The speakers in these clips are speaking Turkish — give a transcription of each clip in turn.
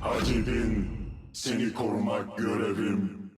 Hadi bin. Seni korumak görevim.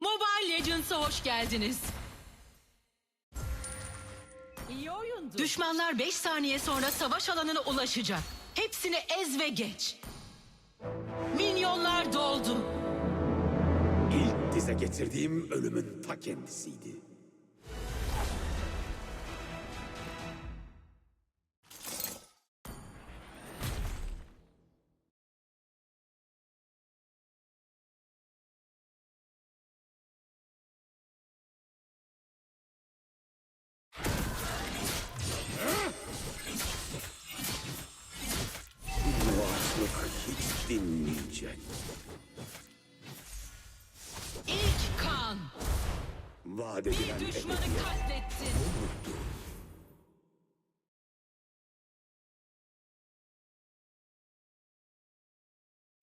Mobile Legends'a hoş geldiniz. İyi oyundu. Düşmanlar 5 saniye sonra savaş alanına ulaşacak. Hepsini ez ve geç. Minyonlar doldu. İlk dize getirdiğim ölümün ta kendisiydi. Vaat edilen düşmanı ebediyet. katlettin.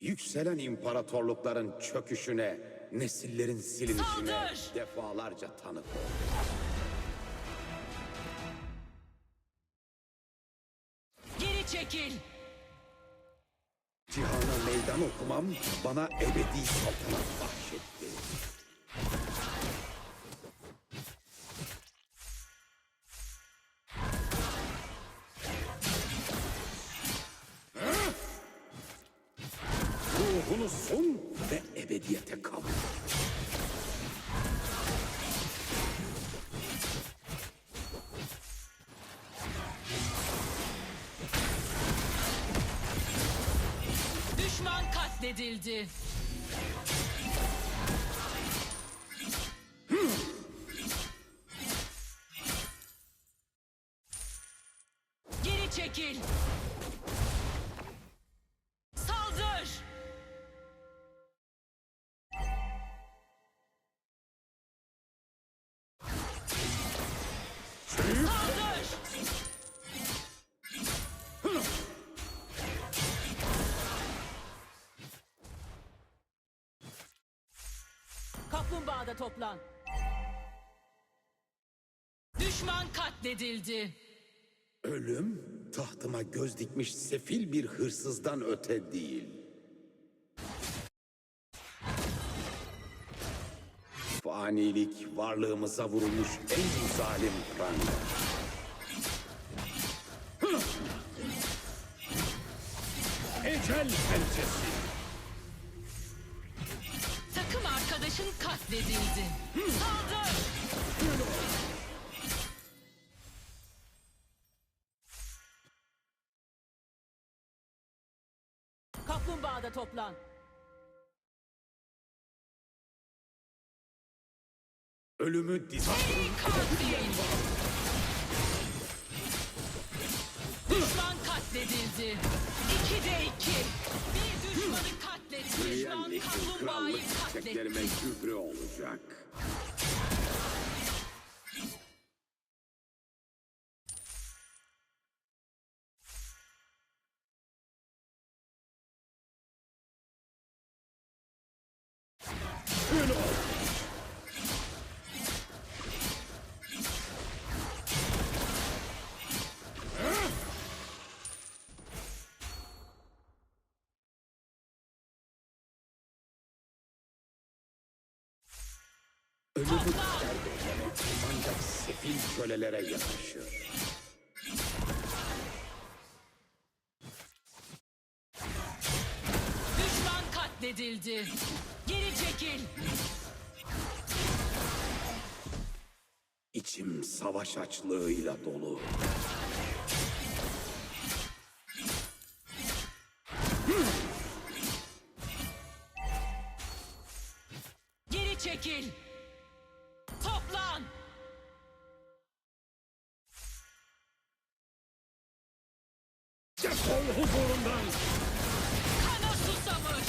Yükselen imparatorlukların çöküşüne, nesillerin silinişine Saldır! defalarca tanık oldum. Geri çekil. Cihana meydan okumam bana ebedi saltanat bahşetti. Ruhunu sun ve ebediyete kal. Düşman katledildi. Toplan. Düşman katledildi. Ölüm tahtıma göz dikmiş sefil bir hırsızdan öte değil. Fanilik varlığımıza vurulmuş en zalim pranga. Ecel pençesi. Arkadaşın katledildi. Saldır. Kaplumbağada toplan. Ölümü diz Katil. Düşman katledildi. İki de iki. Bir düşmanı Düşman leşin kaplumbağayı krallık çiçeklerime katletti. gübre olacak. Ölümü ister beklemek ancak sefil kölelere yakışır. Düşman katledildi. Geri çekil. İçim savaş açlığıyla dolu. Defol huzurumdan! Kana susamış.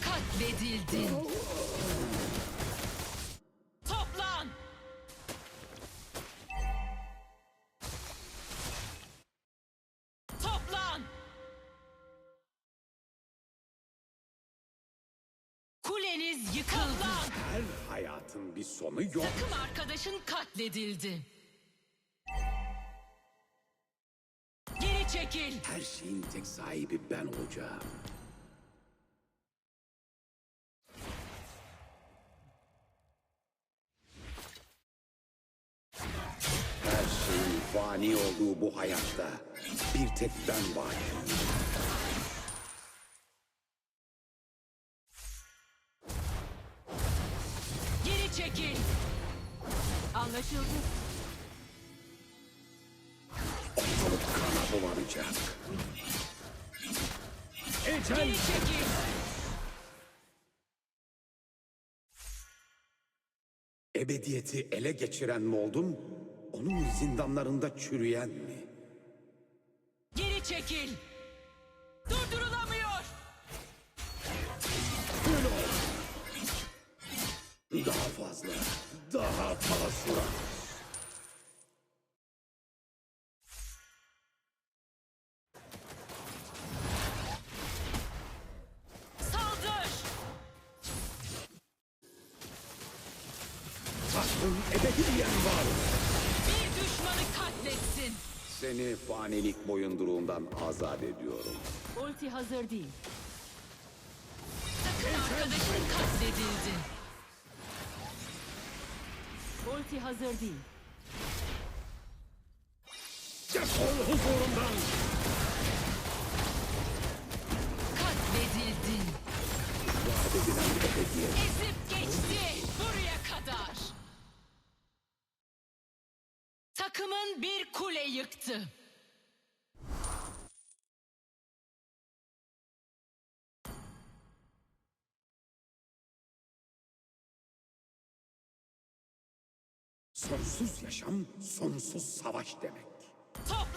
Katledildin. Toplan. Toplan. Kuleniz yıkıldı. Her hayatın bir sonu yok. Takım arkadaşın katledildi. Geri çekil. Her şeyin tek sahibi ben olacağım. Her şeyin fani olduğu bu hayatta bir tek ben varım. Geri çekil. Anlaşıldı. Bulanacak. Geri çekil. Ebediyeti ele geçiren mi oldum? Onun zindanlarında çürüyen mi? Geri çekil. Durdurulamıyor. Daha fazla, daha fazla. Fanilik boyunduruğundan azat ediyorum. Ulti hazır değil. Takım arkadaşın katledildi. Ulti hazır değil. Defol huzurumdan. Katledildin. Vaat edilen ebediyet. Ezip geçti. Buraya kadar. Takımın bir kule yıktı. Sonsuz yaşam, sonsuz savaş demek. Toplan.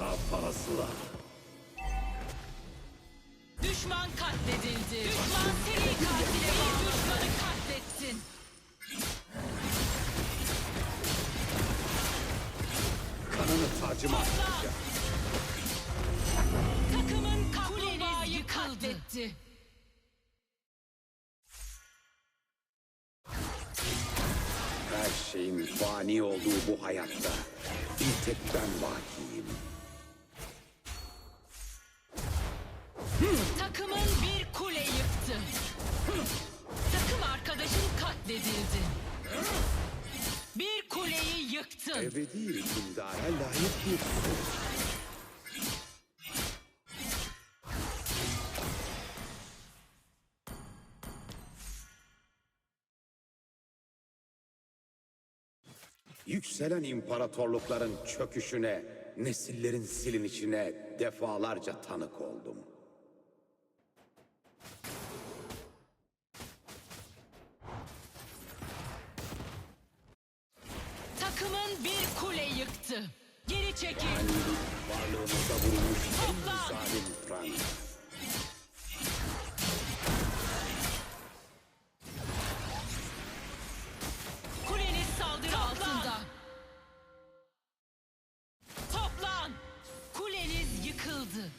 Daha fazla. Düşman katledildi. Düşman seri katile bir düşmanı katletsin. Kanını tacıma atacak. Takımın kaplumbağayı katletti. Her şeyin fani olduğu bu hayatta bir tek ben vakiyim. Katledildi. Bir kuleyi yıktın. Ebedi hükümdara layık bir. Yükselen imparatorlukların çöküşüne, nesillerin silinişine defalarca tanık oldum. Bir kule yıktı. Geri çekil. Varlığımıza vurulmuş en Toplan. zalim. Kuleniz saldırı altında. Toplan. Kuleniz yıkıldı.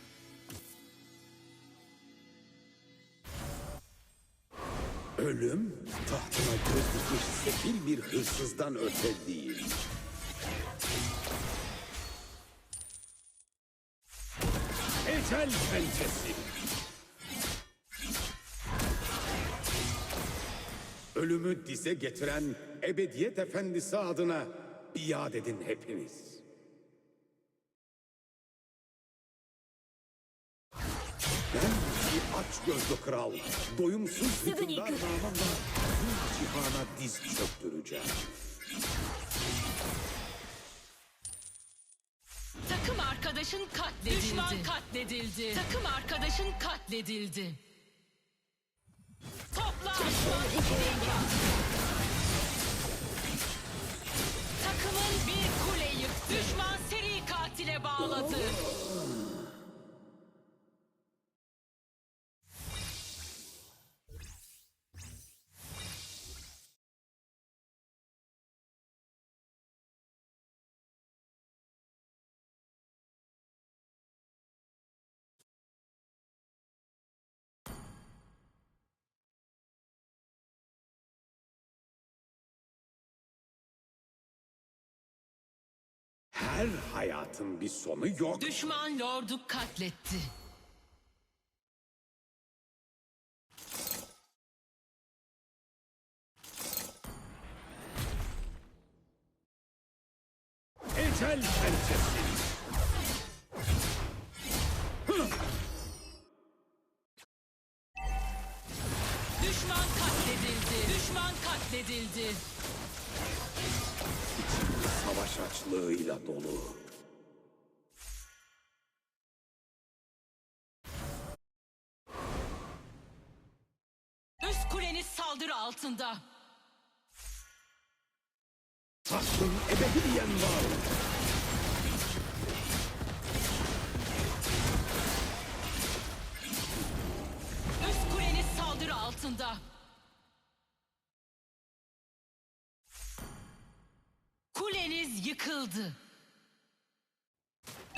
Ölüm tahtına göz dikmiş sefil bir hırsızdan öte değil. Ecel pençesi. Ölümü dize getiren ebediyet efendisi adına biat edin hepiniz. Ben bir aç gözlü kral, doyumsuz hükümdar namımla tüm cihana diz çöktüreceğim. Takım arkadaşın katledildi. Düşman katledildi. Takım arkadaşın katledildi. Topla. Takımın Her hayatın bir sonu yok. Düşman lordu katletti. Ecel pençesi. Düşman katledildi. Düşman katledildi. Savaş açlığıyla dolu. Üst kuleniz saldırı altında. Tahtın ebediyen var. Üst kuleniz saldırı altında. Kuleniz yıkıldı.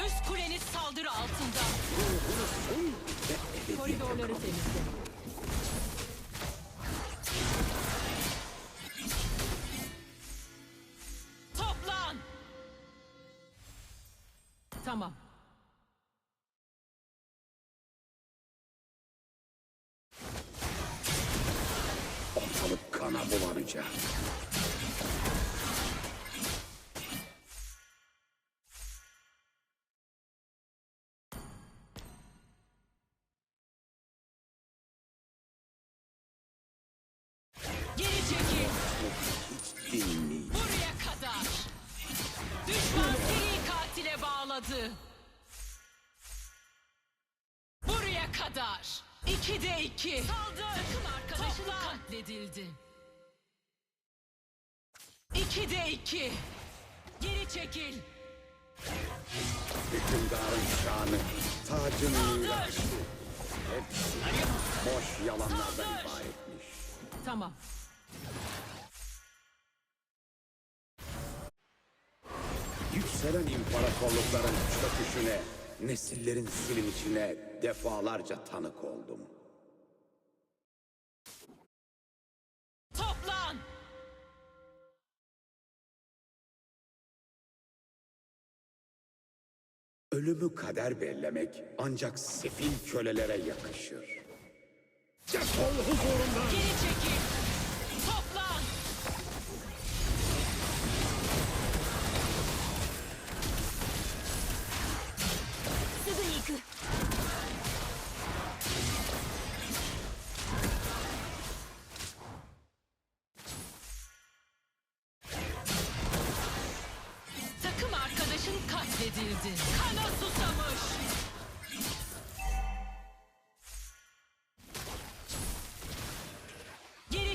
Üst kuleniz saldırı altında. Koridorları temizle. Toplan! Tamam. Ortalık kana bulanacak. Kadar. İki de iki. Saldır. Takım arkadaşın katledildi. İki de iki. Geri çekil. Hükümdarın şanı, tacın Saldır. mirası. Hepsi boş yalanlardan ibaretmiş. Tamam. Yükselen imparatorlukların çöküşüne, nesillerin silinişine defalarca tanık oldum. Toplan. Ölümü kader bellemek ancak sefil kölelere yakışır. Defol huzurumdan! Geri çekil.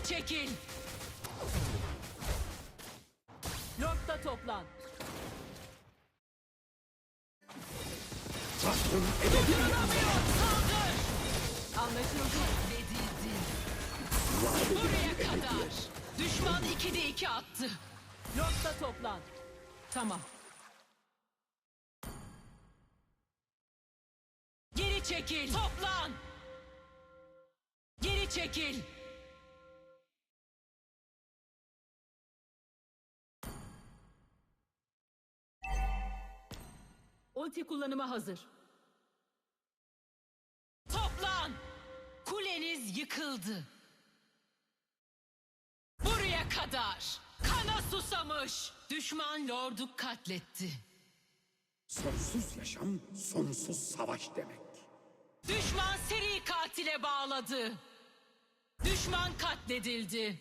Çekil. Lord'da toplan. Tahtın ebedi Saldır. Anlaşıldı. Edilen Buraya kadar. Düşman 2'de 2 attı. Lord'da toplan. Tamam. Geri çekil. Toplan. Geri çekil. Ulti kullanıma hazır. Toplan. Kuleniz yıkıldı. kadar. Kana susamış. Düşman lordu katletti. Sonsuz yaşam, sonsuz savaş demek. Düşman seri katile bağladı. Düşman katledildi.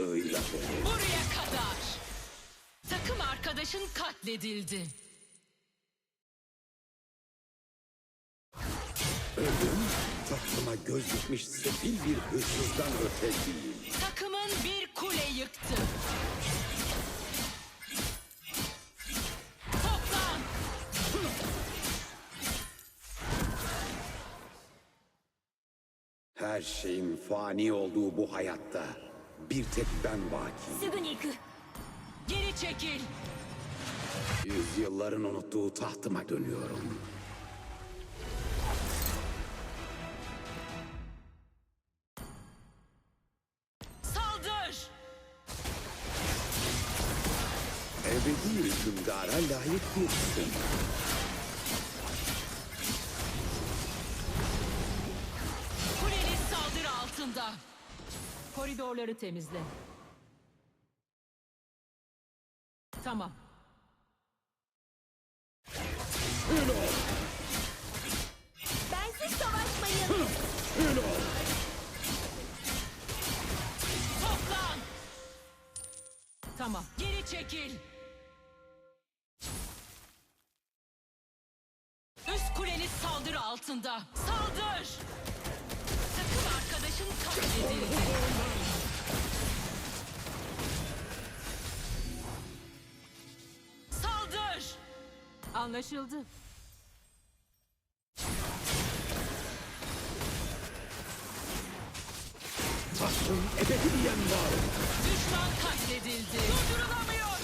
Dolu. Buraya kadar. Takım arkadaşın katledildi. Ölüm, tahtıma göz dikmiş sefil bir hırsızdan öte değil. Takımın bir kule yıktı. Toplan. Her şeyin fani olduğu bu hayatta bir tek ben baki. Geri çekil. Yüzyılların unuttuğu tahtıma dönüyorum. Saldır. Ebedi hükümdara layık birsin. Kuleniz saldırı altında. Koridorları temizle. Tamam. bensiz savaşmayın Toplan. Tamam. Geri çekil. Üst kuleniz saldırı altında. Saldır. Takım arkadaşın katledildi. Anlaşıldı. Tahtın ebediyen var. Düşman katledildi. Durdurulamıyor.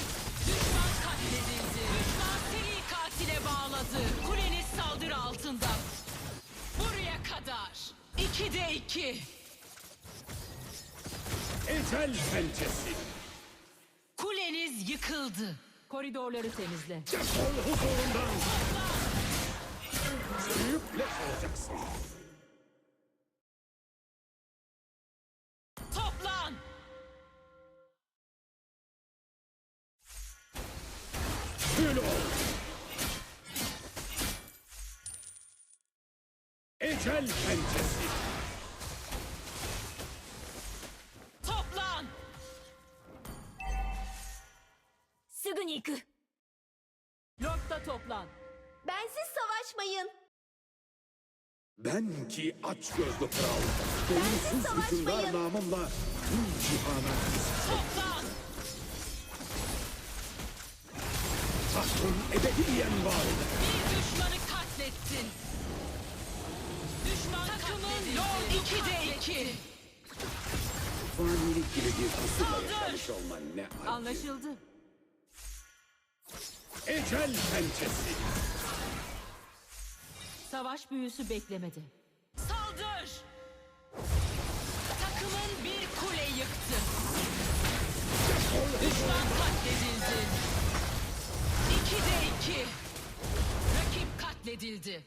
Düşman katledildi. Düşman seri katile bağladı. Kuleniz saldırı altında. Buraya kadar. İki de iki. Ecel pençesi. Kuleniz yıkıldı. Koridorları temizle. Defol huzurundan. Leş olacaksın. Toplan. Kül ol. Ecel pençesi. Takı. Lord'da toplan. Bensiz savaşmayın. Ben ki aç gözlü kral. Doyumsuz hükümdar namımla tüm cihana Toplan! Tahtın ebediyen var. Bir düşmanı katlettin. Düşman Takımın Lord 2'de 2. Fanilik gibi bir asırla yaşamış olman ne acı. Anlaşıldı. Ecel pençesi. Savaş büyüsü beklemedi. Saldır. Takımın bir kule yıktı. Düşman katledildi. 2'de 2. Rakip katledildi.